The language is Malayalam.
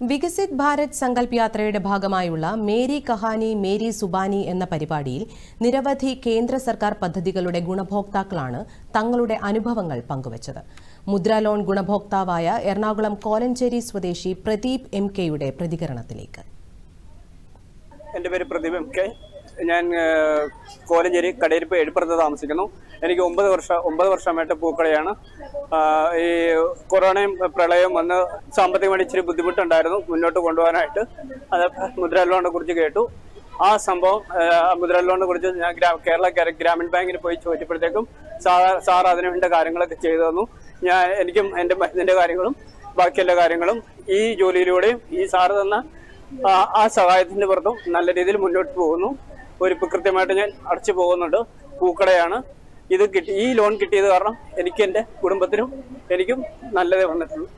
വികസിത് ഭാരത് സങ്കല്പ് യാത്രയുടെ ഭാഗമായുള്ള മേരി കഹാനി മേരി സുബാനി എന്ന പരിപാടിയിൽ നിരവധി കേന്ദ്ര സർക്കാർ പദ്ധതികളുടെ ഗുണഭോക്താക്കളാണ് തങ്ങളുടെ അനുഭവങ്ങൾ പങ്കുവച്ചത്. മുദ്രാ ലോൺ ഗുണഭോക്താവായ എറണാകുളം കോലഞ്ചേരി സ്വദേശി പ്രദീപ് എം കെയുടെ പ്രതികരണത്തിലേക്ക്. എന്റെ പേര് പ്രദീപ് എം കെ. ഞാൻ കോലഞ്ചേരി കടയിരിപ്പ് എഴുപ്പുറത്ത് താമസിക്കുന്നു. എനിക്ക് ഒമ്പത് വർഷം ഒമ്പത് വർഷമായിട്ട് പൂക്കടയാണ് ആഹ്, ഈ കൊറോണയും പ്രളയവും വന്ന് സാമ്പത്തികമായി ഇച്ചിരി ബുദ്ധിമുട്ടുണ്ടായിരുന്നു മുന്നോട്ട് കൊണ്ടുപോകാനായിട്ട്. അത് മുദ്ര ലോണിനെ കുറിച്ച് കേട്ടു. ആ സംഭവം മുദ്ര ലോണിനെ കുറിച്ച് ഞാൻ കേരള ഗ്രാമീൺ ബാങ്കിന് പോയി ചോദിച്ചപ്പോഴത്തേക്കും സാർ സാർ അതിനു വേണ്ട കാര്യങ്ങളൊക്കെ ചെയ്തു തന്നു. ഞാൻ എനിക്കും എന്റെ മരുന്നിന്റെ കാര്യങ്ങളും ബാക്കിയെല്ലാ കാര്യങ്ങളും ഈ ജോലിയിലൂടെയും ഈ സാറ് തന്ന ആ സഹായത്തിന്റെ പുറത്തും നല്ല രീതിയിൽ മുന്നോട്ട് പോകുന്നു. ഒരു കൃത്യമായിട്ട് ഞാൻ അടച്ചു പോകുന്നുണ്ട്. പൂക്കടയാണ്. ഇത് കിട്ടി ഈ ലോൺ കിട്ടിയത് കാരണം എനിക്ക് എന്റെ കുടുംബത്തിനും എനിക്കും നല്ലതേ വന്നിട്ടുള്ളൂ.